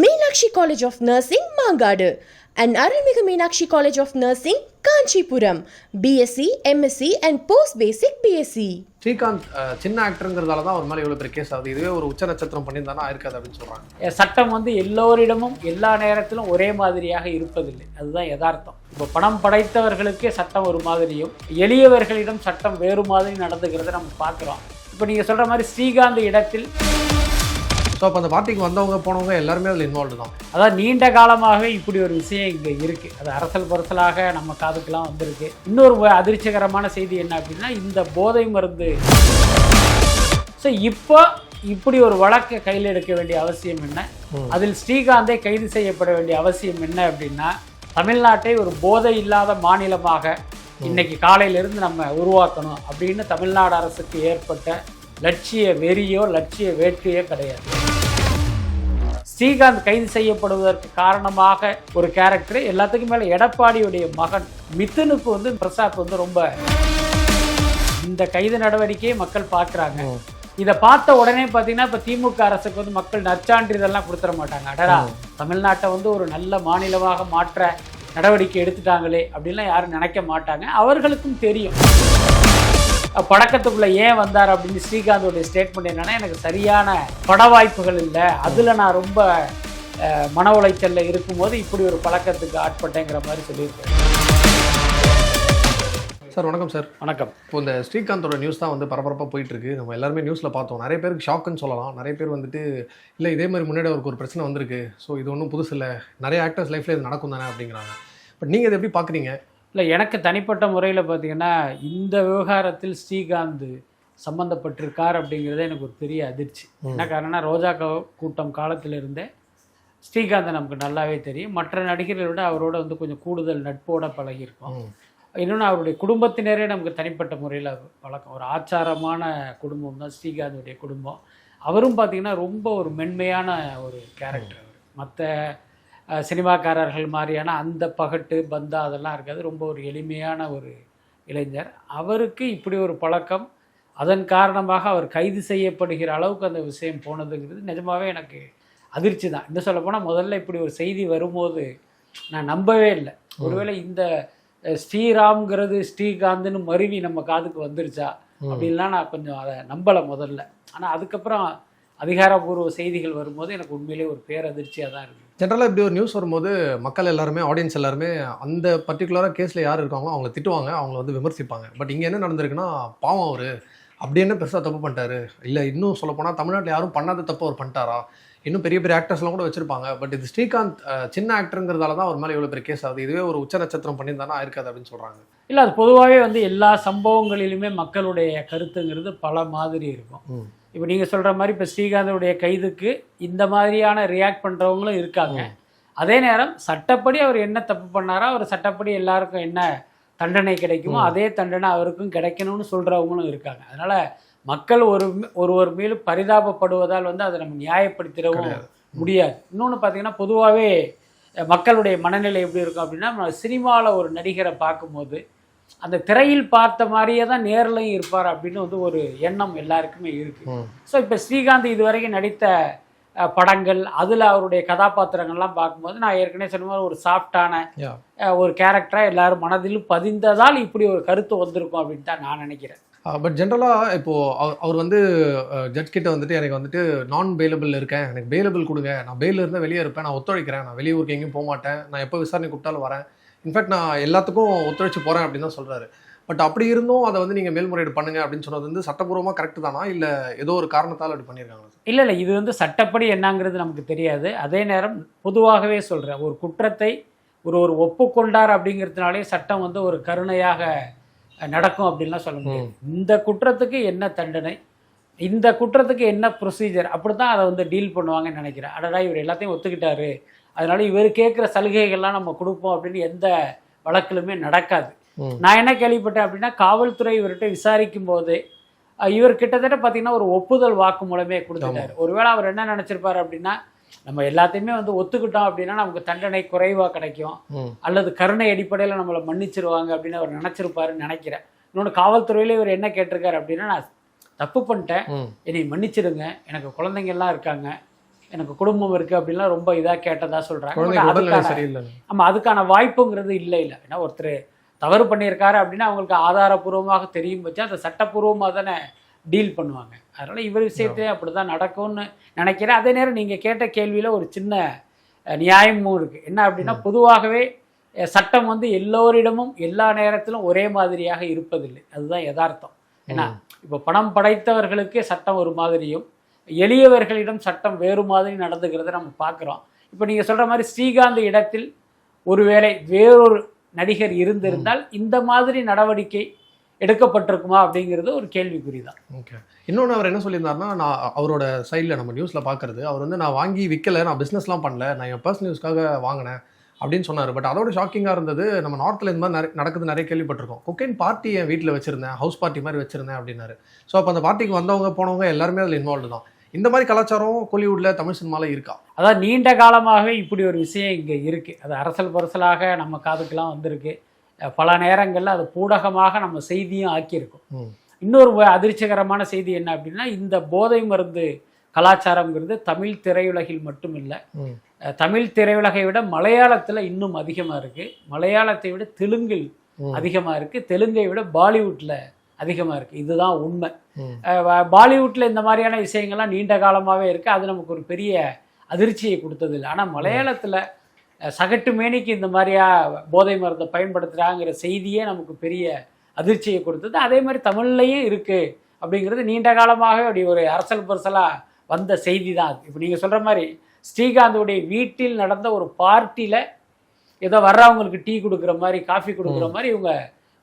Meenakshi College of Nursing, Mangadu, and Arulmigu Meenakshi College of Nursing, Kanchipuram, BSc, MSc, and Post Basic BSc. Srikanth சின்ன ஆக்டருங்கிறதால தான் ஒரு மேலே இவ்வளோ பெரிய கேஸ் ஆகுது. இதுவே ஒரு உச்ச நட்சத்திரம் பண்ணியிருந்தானா? இருக்காது அப்படின்னு சொல்கிறாங்க சட்டம் வந்து எல்லோரிடமும் எல்லா நேரத்திலும் ஒரே மாதிரியாக இருப்பதில்லை. அதுதான் யதார்த்தம். இப்போ பணம் படைத்தவர்களுக்கே சட்டம் ஒரு மாதிரியும் எளியவர்களிடம் சட்டம் வேறு மாதிரி நடந்துக்கிறத நம்ம பார்க்குறோம். இப்போ நீங்கள் சொல்கிற மாதிரி ஸ்ரீகாந்த் இடத்தில் ஸோ அப்போ அந்த பார்ட்டிக்கு வந்தவங்க போனவங்க எல்லாருமே அதில் இன்வால்வ்டு தான். அதான் நீண்ட காலமாகவே இப்படி ஒரு விஷயம் இங்கே இருக்குது அது அரசல் பரசலாக நம்ம காதுக்கெல்லாம் வந்திருக்கு. இன்னொரு அதிர்ச்சிகரமான செய்தி என்ன அப்படின்னா இந்த போதை மருந்து. ஸோ இப்போ இப்படி ஒரு வழக்கை கையில் எடுக்க வேண்டிய அவசியம் என்ன? அதில் ஸ்ரீகாந்தை கைது செய்யப்பட வேண்டிய அவசியம் என்ன அப்படின்னா தமிழ்நாட்டை ஒரு போதை இல்லாத மாநிலமாக இன்னைக்கு காலையிலிருந்து நம்ம உருவாக்கணும் அப்படின்னு தமிழ்நாடு அரசுக்கு ஏற்பட்ட லட்சிய வெறியோ லட்சிய வேட்கையோ கிடையாது. ஸ்ரீகாந்த் கைது செய்யப்படுவதற்கு காரணமாக ஒரு கேரக்டர் எல்லாத்துக்கும் மேலே எடப்பாடியுடைய மகன் மிதுனுக்கு வந்து பிரசாத் வந்து ரொம்ப இந்த கைது நடவடிக்கையை மக்கள் பார்க்குறாங்க. இதை பார்த்த உடனே பார்த்தீங்கன்னா இப்போ திமுக அரசுக்கு வந்து மக்கள் நற்சான்றிதழ்லாம் கொடுத்துட மாட்டாங்க. அடடா தமிழ்நாட்டை வந்து ஒரு நல்ல மாநிலமாக மாற்ற நடவடிக்கை எடுத்துட்டாங்களே அப்படின்லாம் யாரும் நினைக்க மாட்டாங்க. அவர்களுக்கும் தெரியும். அஹ் படக்கத்துக்குள்ள ஏன் வந்தார் அப்படின்னு ஸ்ரீகாந்தோடைய ஸ்டேட்மெண்ட் என்னன்னா எனக்கு சரியான பட வாய்ப்புகள் இல்லை. அதில் நான் ரொம்ப மன உளைச்சல்ல இருக்கும்போது இப்படி ஒரு பழக்கத்துக்கு ஆட்பட்டேங்கிற மாதிரி சொல்லியிருக்கேன் சார் வணக்கம் சார். வணக்கம். இப்போ இந்த ஸ்ரீகாந்தோட நியூஸ் தான் வந்து பரபரப்பாக போயிட்டு இருக்கு நம்ம எல்லாருமே நியூஸில் பார்த்தோம். நிறைய பேருக்கு ஷாக்குன்னு சொல்லலாம். நிறைய பேர் வந்துட்டு இல்லை இதே மாதிரி முன்னாடி அவருக்கு ஒரு பிரச்சனை வந்திருக்கு. ஸோ இது ஒன்றும் புதுசு இல்லை. நிறைய ஆக்டர்ஸ் லைஃப்ல இது நடக்கும் தானே? அப்படிங்கிறாங்க. பட் நீங்கள் இதை எப்படி பார்க்குறீங்க இல்லை எனக்கு தனிப்பட்ட முறையில் பார்த்தீங்கன்னா இந்த விவகாரத்தில் ஸ்ரீகாந்த் சம்மந்தப்பட்டிருக்கார் அப்படிங்கிறதே எனக்கு ஒரு பெரிய அதிர்ச்சி. என்ன காரணம்னா ரோஜா கூட்டம் காலத்திலிருந்தே ஸ்ரீகாந்தை நமக்கு நல்லாவே தெரியும். மற்ற நடிகர்களை விட அவரோட வந்து கொஞ்சம் கூடுதல் நட்போட பழகியிருக்கோம். இன்னொன்று அவருடைய குடும்பத்தினரே நமக்கு தனிப்பட்ட முறையில் பழக்கம். ஒரு ஆச்சாரமான குடும்பம் தான் ஸ்ரீகாந்துடைய குடும்பம். அவரும் பார்த்தீங்கன்னா ரொம்ப ஒரு மென்மையான ஒரு கேரக்டர் அவர். மற்ற சினிமாக்காரர்கள் மாதிரியான அந்த பகட்டு பந்தா அதெல்லாம் இருக்காது. ரொம்ப ஒரு எளிமையான ஒரு இளைஞர். அவருக்கு இப்படி ஒரு பழக்கம் அதன் காரணமாக அவர் கைது செய்யப்படுகிற அளவுக்கு அந்த விஷயம் போனதுங்கிறது நிஜமாவே எனக்கு அதிர்ச்சி தான். இன்னும் சொல்லப்போனால் முதல்ல இப்படி ஒரு செய்தி வரும்போது நான் நம்பவே இல்லை. ஒருவேளை இந்த ஸ்ரீராம்ங்கிறது ஸ்ரீகாந்த்னு மருவி நம்ம காதுக்கு வந்துருச்சா அப்படின்லாம் நான் கொஞ்சம் அதை நம்பலை முதல்ல. ஆனால் அதுக்கப்புறம் அதிகாரப்பூர்வ செய்திகள் வரும்போது எனக்கு உண்மையிலே ஒரு பேரதிர்ச்சியாக தான் இருக்குது ஜென்ரலாக இப்படி ஒரு நியூஸ் வரும்போது மக்கள் எல்லாருமே ஆடியன்ஸ் எல்லாருமே அந்த பர்டிகுலராக கேஸில் யார் இருக்காங்களோ அவங்கள திட்டுவாங்க அவங்கள வந்து விமர்சிப்பாங்க. பட் இங்கே என்ன நடந்திருக்குன்னா பாவம் அவர். அப்படி என்ன பெருசாக தப்பு பண்ணிட்டாரு? இல்லை இன்னும் சொல்லப்போனால் தமிழ்நாட்டில் யாரும் பண்ணாத தப்பு அவர் பண்ணிட்டாரா? இன்னும் பெரிய பெரிய ஆக்டர்ஸ்லாம் கூட வச்சிருப்பாங்க. பட் இது ஸ்ரீகாந்த் சின்ன ஆக்டருங்கிறதால தான் அவர் மேலே இவ்வளோ பெரிய கேஸ் ஆகுது. இதுவே ஒரு உச்ச நட்சத்திரம் பண்ணியிருந்தானா இருக்காது அப்படின்னு சொல்கிறாங்க இல்லை அது பொதுவாகவே வந்து எல்லா சம்பவங்களிலுமே மக்களுடைய கருத்துங்கிறது பல மாதிரி இருக்கும். இப்போ நீங்கள் சொல்கிற மாதிரி இப்போ ஸ்ரீகாந்தனுடைய கைதுக்கு இந்த மாதிரியான ரியாக்ட் பண்ணுறவங்களும் இருக்காங்க. அதே நேரம் சட்டப்படி அவர் என்ன தப்பு பண்ணாரோ அவர் சட்டப்படி எல்லாருக்கும் என்ன தண்டனை கிடைக்குமோ அதே தண்டனை அவருக்கும் கிடைக்கணும்னு சொல்கிறவங்களும் இருக்காங்க. அதனால் மக்கள் ஒரு ஒருவர் மேல் பரிதாபப்படுவதால் வந்து அதை நம்ம நியாயப்படுத்திடவும் முடியாது. இன்னொன்று பார்த்தீங்கன்னா பொதுவாகவே மக்களுடைய மனநிலை எப்படி இருக்கும் அப்படின்னா சினிமாவில் ஒரு நடிகரை பார்க்கும்போது அந்த திரையில் பார்த்த மாதிரியே தான் நேர்லையும் இருப்பார் அப்படின்னு வந்து ஒரு எண்ணம் எல்லாருக்குமே இருக்கு. ஸோ இப்போ ஸ்ரீகாந்த் இதுவரைக்கும் நடித்த படங்கள் அதில் அவருடைய கதாபாத்திரங்கள்லாம் பார்க்கும்போது நான் ஏற்கனவே சொன்ன மாதிரி ஒரு சாஃப்டான ஒரு கேரக்டராக எல்லாரும் மனதில் பதிந்ததால் இப்படி ஒரு கருத்து வந்திருக்கும் அப்படின்னு தான் நான் நினைக்கிறேன். பட் ஜென்ரலாக இப்போது அவர் அவர் வந்து ஜட்ஜ் கிட்ட வந்துட்டு எனக்கு வந்துட்டு நான் பெயிலபிள் இருக்கேன். எனக்கு பெயிலபிள் கொடுங்க. நான் பெயில் இருந்தால் வெளியே இருப்பேன். நான் ஒத்துழைக்கிறேன். நான் வெளியூருக்கு எங்கேயும் போக மாட்டேன் நான் எப்போ விசாரணை கூப்பிட்டாலும் வரேன். இன்ஃபேக்ட் நான் எல்லாத்துக்கும் ஒத்துழைச்சு போகிறேன் அப்படின்னு தான் சொல்கிறாரு பட் அப்படி இருந்தும் அதை வந்து நீங்கள் மேல்முறையீடு பண்ணுங்க அப்படின்னு சொன்னது வந்து சட்டப்பூர்வமாக கரெக்ட் தானா? இல்லை ஏதோ ஒரு காரணத்தால் அப்படி பண்ணியிருக்காங்க இல்லை இல்லை இது வந்து சட்டப்படி என்னங்கிறது நமக்கு தெரியாது. அதே நேரம் பொதுவாகவே சொல்கிறேன் ஒரு குற்றத்தை ஒரு ஒரு ஒப்புக்கொண்டார் அப்படிங்கிறதுனாலே சட்டம் வந்து ஒரு கருணையாக நடக்கும் அப்படின்லாம் சொல்ல முடியாது. இந்த குற்றத்துக்கு என்ன தண்டனை? இந்த குற்றத்துக்கு என்ன ப்ரொசீஜர் அப்படி தான் அதை வந்து டீல் பண்ணுவாங்கன்னு நினைக்கிறேன். அடடா இவர் எல்லாத்தையும் ஒத்துக்கிட்டாரு. அதனால இவர் கேட்குற சலுகைகள்லாம் நம்ம கொடுப்போம் அப்படின்னு எந்த வழக்கிலுமே நடக்காது. நான் என்ன கேள்விப்பட்டேன் அப்படின்னா காவல்துறை இவர்கிட்ட விசாரிக்கும் போது இவர் கிட்டத்தட்ட பார்த்தீங்கன்னா ஒரு ஒப்புதல் வாக்கு மூலமே கொடுத்துட்டாரு. ஒருவேளை அவர் என்ன நினைச்சிருப்பாரு அப்படின்னா நம்ம எல்லாத்தையுமே வந்து ஒத்துக்கிட்டோம் அப்படின்னா நமக்கு தண்டனை குறைவாக கிடைக்கும். அல்லது கருணை அடிப்படையில் நம்மளை மன்னிச்சிருவாங்க அப்படின்னு அவர் நினைச்சிருப்பாருன்னு நினைக்கிறேன். இன்னொன்று காவல்துறையில இவர் என்ன கேட்டிருக்காரு அப்படின்னா நான் தப்பு பண்ணிட்டேன். என்னை மன்னிச்சிடுங்க. எனக்கு குழந்தைங்க எல்லாம் இருக்காங்க. எனக்கு குடும்பம் இருக்குது அப்படின்லாம் ரொம்ப இதாக கேட்டதா குழந்தைக்கு உடல்நிலை அதுக்கான வாய்ப்புங்கிறது இல்லை இல்லை. ஏன்னா ஒருத்தர் தவறு பண்ணியிருக்காரு அப்படின்னா அவங்களுக்கு ஆதாரபூர்வமாக தெரியும் வச்சு அதை சட்டப்பூர்வமாக தானே டீல் பண்ணுவாங்க. அதனால் இவர் விஷயத்தையும் அப்படி தான் நடக்கும்னு நினைக்கிறேன். அதே நேரம் நீங்கள் கேட்ட கேள்வியில் ஒரு சின்ன நியாயமும் இருக்குது என்ன அப்படின்னா பொதுவாகவே சட்டம் வந்து எல்லோரிடமும் எல்லா நேரத்திலும் ஒரே மாதிரியாக இருப்பதில்லை. அதுதான் யதார்த்தம். ஏன்னா இப்போ பணம் படைத்தவர்களுக்கு சட்டம் ஒரு மாதிரியும் எளியவர்களிடம் சட்டம் வேறு மாதிரி நடந்துக்கிறத நம்ம பார்க்குறோம். இப்போ நீங்கள் சொல்கிற மாதிரி ஸ்ரீகாந்த் இடத்தில் ஒருவேளை வேறொரு நடிகர் இருந்திருந்தால் இந்த மாதிரி நடவடிக்கை எடுக்கப்பட்டிருக்குமா அப்படிங்கிறது ஒரு கேள்விக்குறி தான் ஓகே. இன்னொன்று அவர் என்ன சொல்லியிருந்தாருன்னா நான் அவரோட சைடில் நம்ம நியூஸில் பார்க்குறது அவர் வந்து நான் வாங்கி விற்கல நான் பிஸ்னஸ்லாம் பண்ணல நான் என் பர்சனல் யூஸ்க்காக வாங்கினேன் அப்படின்னு சொன்னார். பட் அதோட ஷாக்கிங்காக இருந்தது நம்ம நார்த்தில் இந்த மாதிரி நடக்குது நிறைய கேள்விப்பட்டிருக்கோம். கொக்கைன் பார்ட்டி என் வீட்டில் வச்சிருந்தேன்? ஹவுஸ் பார்ட்டி மாதிரி வச்சிருந்தேன் அப்படின்னாரு. ஸோ அப்போ அந்த பார்ட்டிக்கு வந்தவங்க போனவங்க எல்லாருமே அதில் இன்வால்வ்டு தான். இந்த மாதிரி கலாச்சாரம் கோலிவுட்டில் தமிழ் சினிமாவில் இருக்கா? அதாவது நீண்ட காலமாகவே இப்படி ஒரு விஷயம் இங்கே இருக்குது அது அரசல் பரசலாக நம்ம காதுக்கெல்லாம் வந்திருக்கு. பல நேரங்களில் அது பூடகமாக நம்ம செய்தியும் ஆக்கியிருக்கோம். இன்னொரு அதிர்ச்சிகரமான செய்தி என்ன அப்படின்னா இந்த போதை மருந்து கலாச்சாரங்கிறது தமிழ் திரையுலகில் மட்டும் இல்லை தமிழ் திரையுலகை விட மலையாளத்தில் இன்னும் அதிகமாக இருக்குது மலையாளத்தை விட தெலுங்கில். அதிகமாக இருக்குது தெலுங்கை விட பாலிவுட்டில் அதிகமாக இருக்குது இதுதான் உண்மை. பாலிவுட்டில் இந்த மாதிரியான விஷயங்கள்லாம் நீண்ட காலமாகவே இருக்குது அது நமக்கு ஒரு பெரிய அதிர்ச்சியை கொடுத்ததில்லை. ஆனால் மலையாளத்தில் சகட்டு மேனிக்கு இந்த மாதிரியா போதை மருந்தை பயன்படுத்துகிறாங்கிற செய்தியே நமக்கு பெரிய அதிர்ச்சியை கொடுத்தது. அதே மாதிரி தமிழ்லையும் இருக்குது அப்படிங்கிறது நீண்ட காலமாகவே அப்படி ஒரு அரசல் பரசலாக வந்த செய்தி தான் இப்போ நீங்கள் சொல்கிற மாதிரி ஸ்ரீகாந்தோடைய வீட்டில் நடந்த ஒரு பார்ட்டியில் ஏதோ வர்றவங்களுக்கு டீ கொடுக்குற மாதிரி காஃபி கொடுக்குற மாதிரி இவங்க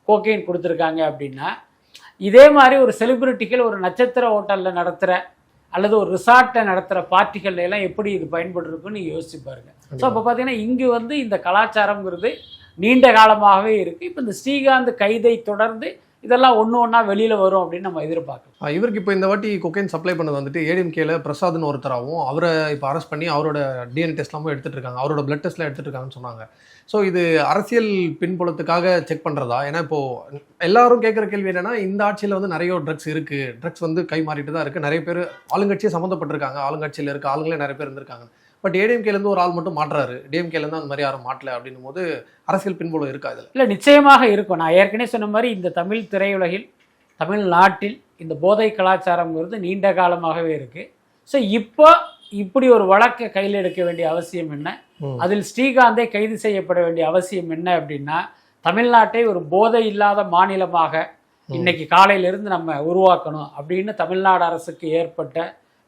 கோக்கைன் கொடுத்துருக்காங்க அப்படின்னா இதே மாதிரி ஒரு செலிபிரிட்டிகள் ஒரு நட்சத்திர ஹோட்டலில் நடத்துகிற அல்லது ஒரு ரிசார்ட்டை நடத்துகிற பார்ட்டிகள்ல எல்லாம் எப்படி இது நீங்கள் யோசிச்சு பாருங்க. ஸோ அப்போ பார்த்தீங்கன்னா இங்கு வந்து இந்த கலாச்சாரங்கிறது நீண்ட காலமாகவே இருக்குது இப்போ இந்த ஸ்ரீகாந்த் கைதை தொடர்ந்து இதெல்லாம் ஒன்று ஒன்றா வெளியில் வரும் அப்படின்னு நம்ம எதிர்பார்க்கலாம் இவருக்கு இப்போ இந்த வாட்டி கொக்கைன் சப்ளை பண்ணது வந்துட்டு ஏடிஎம்கேல பிரசாத்னு ஒருத்தராகவும் அவரை இப்போ அரெஸ்ட் பண்ணி அவரோட டிஎன் டெஸ்ட்லாமும் எடுத்துட்டு இருக்காங்க. அவரோட பிளட் டெஸ்ட்லாம் எடுத்துட்டு இருக்காங்கன்னு சொன்னாங்க. ஸோ இது அரசியல் பின்புலத்துக்காக செக் பண்ணுறதா ஏன்னா இப்போ எல்லாரும் கேட்குற கேள்வி என்னென்னா இந்த ஆட்சியில் வந்து நிறைய ட்ரக்ஸ் இருக்குது ட்ரக்ஸ் வந்து கை மாறிட்டு தான் இருக்குது நிறைய பேர் ஆளுங்கட்சியே சம்மந்தப்பட்டிருக்காங்க. ஆளுங்கட்சியில் இருக்க ஆளுங்களே நிறைய பேர் இருந்திருக்காங்க. பட் ஏடிஎம்கேலேருந்து ஒரு ஆள் மட்டும் மாட்டுறாரு. டிஎம்கேலேருந்து அந்த மாதிரி யாரும் மாட்டல அப்படின்னும் போது அரசியல் பின்புலம் இருக்கா இதில்? இல்லை நிச்சயமாக இருக்கும். நான் ஏற்கனவே சொன்ன மாதிரி இந்த தமிழ் திரையுலகில் தமிழ்நாட்டில் இந்த போதை கலாச்சாரங்கிறது நீண்ட காலமாகவே இருக்குது ஸோ இப்போ இப்படி ஒரு வழக்கை கையில் எடுக்க வேண்டிய அவசியம் என்ன. அதில் ஸ்ரீகாந்தே கைது செய்யப்பட வேண்டிய அவசியம் என்ன அப்படின்னா தமிழ்நாட்டை ஒரு போதை இல்லாத மாநிலமாக இன்னைக்கு காலையிலிருந்து நம்ம உருவாக்கணும் அப்படின்னு தமிழ்நாடு அரசுக்கு ஏற்பட்ட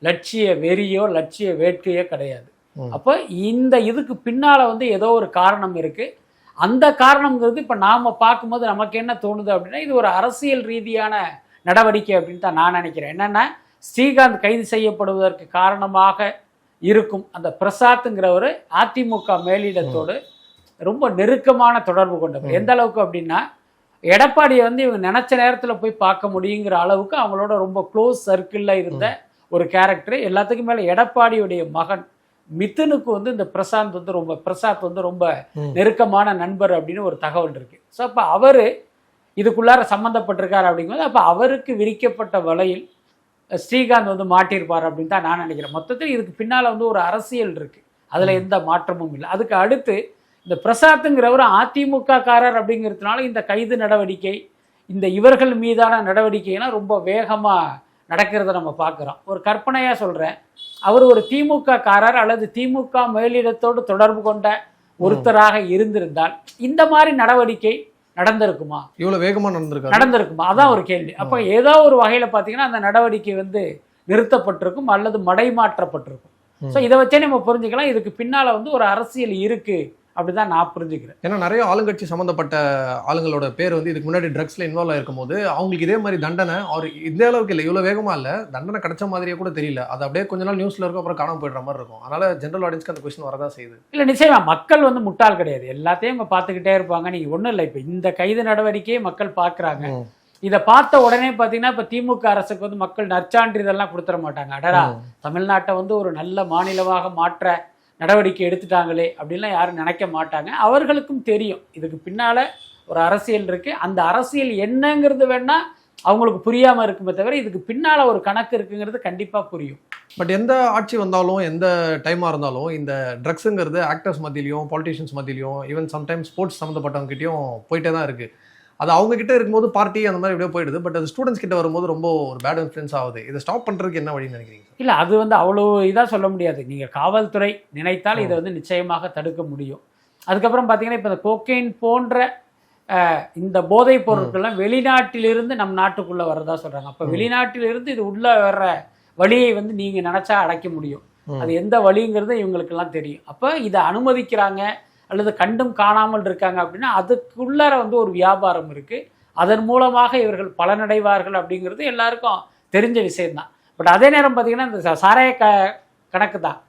லட்சிய வெறியோ லட்சிய வேட்கையோ கிடையாது. அப்போ இந்த இதுக்கு பின்னால வந்து ஏதோ ஒரு காரணம் இருக்கு. அந்த காரணம்ங்கிறது இப்போ நாம பார்க்கும்போது நமக்கு என்ன தோணுது அப்படின்னா இது ஒரு அரசியல் ரீதியான நடவடிக்கை அப்படின்னு தான் நான் நினைக்கிறேன். என்னன்னா ஸ்ரீகாந்த் கைது செய்யப்படுவதற்கு காரணமாக இருக்கும் அந்த பிரசாத்துங்கிறவர் அதிமுக மேலிடத்தோடு ரொம்ப நெருக்கமான தொடர்பு கொண்டவர். எந்த அளவுக்கு அப்படின்னா எடப்பாடியை வந்து இவங்க நினைச்ச நேரத்தில் போய் பார்க்க முடியுங்கிற அளவுக்கு அவங்களோட ரொம்ப க்ளோஸ் சர்க்கிளில் இருந்த ஒரு கேரக்டர் எல்லாத்துக்கும் மேலே எடப்பாடியுடைய மகன் மிதுனுக்கு வந்து இந்த பிரசாந்த் வந்து ரொம்ப பிரசாத் வந்து ரொம்ப. நெருக்கமான நண்பர் அப்படின்னு ஒரு தகவல் இருக்கு. ஸோ அப்போ அவர் இதுக்குள்ளார சம்மந்தப்பட்டிருக்காரு அப்படிங்கும்போது அப்போ அவருக்கு விரிக்கப்பட்ட வலையில் ஸ்ரீகாந்த் வந்து மாட்டியிருப்பார் அப்படின்னு தான் நான் நினைக்கிறேன். மொத்தத்தில் இதுக்கு பின்னால் வந்து ஒரு அரசியல் இருக்கு. அதில் எந்த மாற்றமும் இல்லை. அதுக்கு அடுத்து இந்த பிரசாத்துங்கிறவர் அதிமுக காரர் அப்படிங்கிறதுனால இந்த கைது நடவடிக்கை இந்த இவர்கள் மீதான நடவடிக்கைலாம் ரொம்ப வேகமாக நடக்கிறத நம்ம பார்க்குறோம். ஒரு கற்பனையாக சொல்கிறேன் அவர் ஒரு திமுக காரர் அல்லது திமுக மேலிடத்தோடு தொடர்பு கொண்ட ஒருத்தராக இருந்திருந்தால் இந்த மாதிரி நடவடிக்கை நடந்திருக்குமா? இவ்வளோ வேகமாக நடந்திருக்காரு நடந்திருக்குமா? அதான் ஒரு கேள்வி. அப்போ ஏதோ ஒரு வகையில் பார்த்தீங்கன்னா அந்த நடவடிக்கை வந்து நிறுத்தப்பட்டிருக்கும் அல்லது மடைமாற்றப்பட்டிருக்கும். ஸோ இதை வச்சே நம்ம புரிஞ்சுக்கலாம். இதுக்கு பின்னால வந்து ஒரு அரசியல் இருக்கு. அப்படிதான் நான் புரிஞ்சுக்கிறேன். ஏன்னா நிறைய ஆளுங்கட்சி சம்மந்தப்பட்ட ஆளுங்களோட பேர் வந்து இதுக்கு முன்னாடி ட்ரக்ஸ்ல இன்வால்வ் ஆயிருக்கும் போது அவங்களுக்கு இதே மாதிரி தண்டனை அவர் இந்த அளவுக்கு இல்லை இவ்வளோ வேகமா இல்லை தண்டனை கிடைச்ச மாதிரியே கூட தெரியல. அது அப்படியே கொஞ்ச நாள் நியூஸ்ல இருக்கும் அப்புறம் காணாம போயிடுற மாதிரி இருக்கும். அதனால ஜென்ரல் ஆடியன்ஸ்க்கு அந்த கொஸ்டின் வரதான் செய்யுது. இல்லை நிச்சயமா மக்கள் வந்து முட்டாள் கிடையாது. எல்லாத்தையும் அவங்க பார்த்துக்கிட்டே இருப்பாங்க. நீங்க ஒன்றும் இல்லை இப்போ இந்த கைது நடவடிக்கையை மக்கள் பார்க்குறாங்க. ம். இதை பார்த்த உடனே பார்த்தீங்கன்னா இப்போ திமுக அரசுக்கு வந்து மக்கள் நற்சான்றிதழெல்லாம் கொடுத்துட மாட்டாங்க. அடடா. தமிழ்நாட்டை வந்து ஒரு நல்ல மாநிலமாக மாற்ற நடவடிக்கை எடுத்துட்டாங்களே அப்படின்லாம் யாரும் நினைக்க மாட்டாங்க. அவர்களுக்கும் தெரியும். இதுக்கு பின்னால் ஒரு அரசியல் இருக்குது அந்த அரசியல் என்னங்கிறது வேணால் அவங்களுக்கு புரியாமல் இருக்குமே தவிர இதுக்கு பின்னால் ஒரு கணக்கு இருக்குங்கிறது கண்டிப்பாக புரியும். பட் எந்த ஆட்சி வந்தாலும் எந்த டைமாக இருந்தாலும் இந்த ட்ரக்ஸுங்கிறது ஆக்டர்ஸ் மத்தியிலையும் பாலிட்டிஷியன்ஸ் மத்தியிலையும் ஈவன் சம்டைம்ஸ் ஸ்போர்ட்ஸ் சம்மந்தப்பட்டவங்ககிட்டையும் போயிட்டே தான் இருக்குது அது அவங்க கிட்ட இருக்கும்போது பார்ட்டி அந்த மாதிரி இப்படியே போயிடுது. பட் அது ஸ்டூடெண்ட்ஸ் கிட்ட வரும்போது ரொம்ப ஒரு பேட் இன்ஃப்ளூயன்ஸ் ஆகுது. இதை ஸ்டாப் பண்றதுக்கு என்ன வழின்னு நினைக்கிறீங்க இல்ல அது வந்து அவ்வளோ இதா சொல்ல முடியாது. நீங்க காவல்துறை நினைத்தால் இதை வந்து நிச்சயமாக தடுக்க முடியும். அதுக்கப்புறம் பாத்தீங்கன்னா இப்ப இந்த கோக்கைன் போன்ற இந்த போதைப் பொருட்கள்லாம் வெளிநாட்டிலிருந்து நம் நாட்டுக்குள்ள வரதா சொல்றாங்க. அப்ப. வெளிநாட்டிலிருந்து இது உள்ள வர்ற வழியை வந்து நீங்க நினைச்சா அடைக்க முடியும். அது எந்த வழிங்கிறது இவங்களுக்கெல்லாம் தெரியும். அப்ப இதை அனுமதிக்கிறாங்க. அல்லது கண்டும் காணாமல் இருக்காங்க அப்படின்னா அதுக்குள்ளார வந்து ஒரு வியாபாரம் இருக்கு. அதன் மூலமாக இவர்கள் பலனடைவார்கள் அப்படிங்கிறது எல்லாருக்கும் தெரிஞ்ச விஷயம்தான். பட் அதே நேரம் பார்த்தீங்கன்னா இந்த சாராய க கணக்கு தான்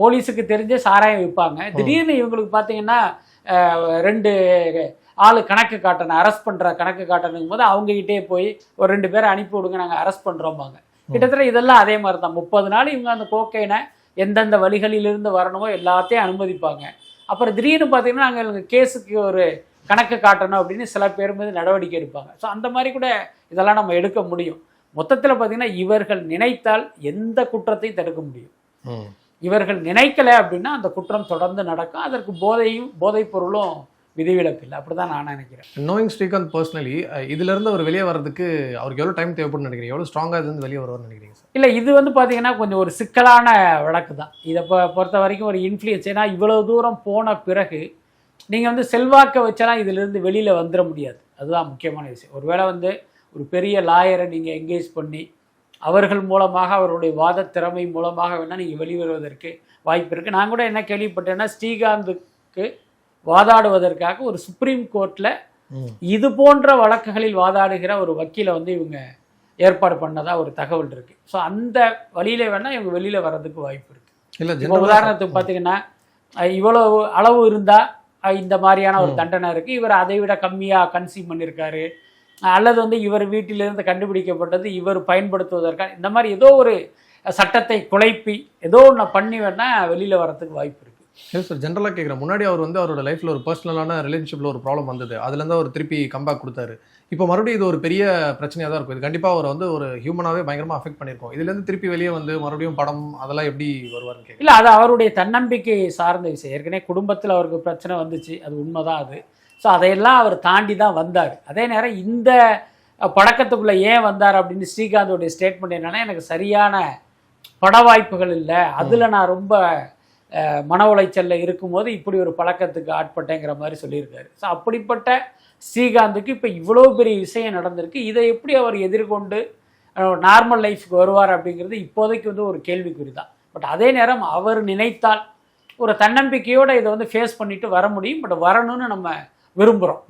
போலீஸுக்கு தெரிஞ்ச சாராயம் விற்பாங்க திடீர்னு இவங்களுக்கு பார்த்தீங்கன்னா ரெண்டு ஆளு கணக்கு காட்டணும் அரெஸ்ட் பண்ணுற கணக்கு காட்டணுங்கும் போது அவங்ககிட்டே போய் ஒரு ரெண்டு பேரை அனுப்பி விடுங்க நாங்கள் அரெஸ்ட் பண்ணுறோம்பாங்க கிட்டத்தட்ட இதெல்லாம் அதே மாதிரி தான் முப்பது நாள் இவங்க அந்த கோக்கைனை எந்தெந்த வழிகளிலிருந்து வரணுமோ எல்லாத்தையும் அனுமதிப்பாங்க. அப்புறம் திடீர்னு பார்த்தீங்கன்னா நாங்கள் கேஸுக்கு ஒரு கணக்கு காட்டணும் அப்படின்னு சில பேர் மீது நடவடிக்கை எடுப்பாங்க. ஸோ அந்த மாதிரி கூட இதெல்லாம் நம்ம எடுக்க முடியும். மொத்தத்தில் பார்த்தீங்கன்னா இவர்கள் நினைத்தால் எந்த குற்றத்தையும் தடுக்க முடியும். இவர்கள் நினைக்கல அப்படின்னா அந்த குற்றம் தொடர்ந்து நடக்கும். அதற்கு போதையும் போதைப் பொருளும் விதிவிலக்கு இல்லை. அப்படிதான் நான் நினைக்கிறேன். நோயிங் ஸ்ரீகாந்த் பர்சனலி இதுல இருந்து அவர் வெளியே வர்றதுக்கு அவருக்கு எவ்வளவு டைம் தேவைப்படும்னு நினைக்கிறீங்க? எவ்வளவு ஸ்ட்ராங்கா இருந்து வெளியே வருவார்னு நினைக்கிறீங்க சார்? இல்லை இது வந்து பார்த்தீங்கன்னா கொஞ்சம் ஒரு சிக்கலான வழக்கு தான். இதை பொ பொறுத்த வரைக்கும் ஒரு இன்ஃப்ளூயன்ஸ் ஏன்னா இவ்வளவு தூரம் போன பிறகு நீங்கள் வந்து செல்வாக்கை வச்செல்லாம் இதிலிருந்து வெளியில் வந்துட முடியாது. அதுதான் முக்கியமான விஷயம். ஒருவேளை வந்து ஒரு பெரிய லாயரை நீங்கள் என்கேஜ் பண்ணி அவர்கள் மூலமாக அவருடைய வாத திறமை மூலமாக வேணால் நீங்கள் வெளிவருவதற்கு வாய்ப்பு இருக்குது நான் கூட என்ன கேள்விப்பட்டேன்னா ஸ்ரீகாந்துக்கு வாதாடுவதற்காக ஒரு சுப்ரீம் கோர்ட்டில். இது போன்ற வழக்குகளில் வாதாடுகிற ஒரு வக்கீலை வந்து இவங்க ஏற்பாடு பண்ணதா ஒரு தகவல் இருக்கு. ஸோ அந்த வழியில வேணா இவங்க வெளியில வர்றதுக்கு வாய்ப்பு இருக்கு. இல்ல உதாரணத்துக்கு பார்த்தீங்கன்னா அஹ் இவ்வளவு அளவு இருந்தா அஹ் இந்த மாதிரியான ஒரு. தண்டனை இருக்கு. இவர் அதை விட கம்மியா கன்சியூம் பண்ணியிருக்காரு அல்லது வந்து இவர் வீட்டிலிருந்து கண்டுபிடிக்கப்பட்டது இவர் பயன்படுத்துவதற்காக இந்த மாதிரி ஏதோ ஒரு சட்டத்தை குழப்பி ஏதோ ஒன்று பண்ணி வேணா வெளியில வர்றதுக்கு வாய்ப்பு இருக்கு. இல்லை சார் ஜென்ரலாக கேட்குறேன் முன்னாடி அவர் வந்து அவரோட லைஃப்பில் ஒரு பர்சனலான ரிலேஷன்ஷிப்பில் ஒரு ப்ராப்ளம் வந்தது. அதுலேருந்து அவர் திருப்பி கம்பேக் கொடுத்தாரு. இப்போ மறுபடியும் இது ஒரு பெரிய பிரச்சனையாக தான் இருக்கும். இது கண்டிப்பாக அவரை வந்து ஒரு ஹியூமனாகவே பயங்கரமாக அஃபெக்ட் பண்ணியிருக்கோம் இதுலேருந்து திருப்பி வெளியே வந்து மறுபடியும் படம் அதெல்லாம் எப்படி வருவார்னு கேட்குறேன் இல்லை அது அவருடைய தன்னம்பிக்கை சார்ந்த விஷயம். ஏற்கனவே குடும்பத்தில் அவருக்கு பிரச்சனை வந்துச்சு. அது உண்மைதான் அது. ஸோ அதையெல்லாம் அவர் தாண்டி தான் வந்தார். அதே நேரம் இந்த பழக்கத்துக்குள்ளே ஏன் வந்தார் அப்படின்னு ஸ்ரீகாந்தோடைய ஸ்டேட்மெண்ட் என்னன்னா எனக்கு சரியான பட வாய்ப்புகள் இல்லை. அதில் நான் ரொம்ப மன உளைச்சலில் இருக்கும்போது இப்படி ஒரு பழக்கத்துக்கு ஆட்பட்டேங்கிற மாதிரி சொல்லியிருக்காரு. ஸோ அப்படிப்பட்ட ஸ்ரீகாந்துக்கு இப்போ இவ்வளோ பெரிய விஷயம் நடந்திருக்கு. இதை எப்படி அவர் எதிர்கொண்டு நார்மல் லைஃப்க்கு வருவார் அப்படிங்கிறது இப்போதைக்கு வந்து ஒரு கேள்விக்குறி தான் பட் அதே நேரம் அவர் நினைத்தால் ஒரு தன்னம்பிக்கையோடு இதை வந்து ஃபேஸ் பண்ணிட்டு வர முடியும். பட் வரணும்னு நம்ம விரும்புகிறோம்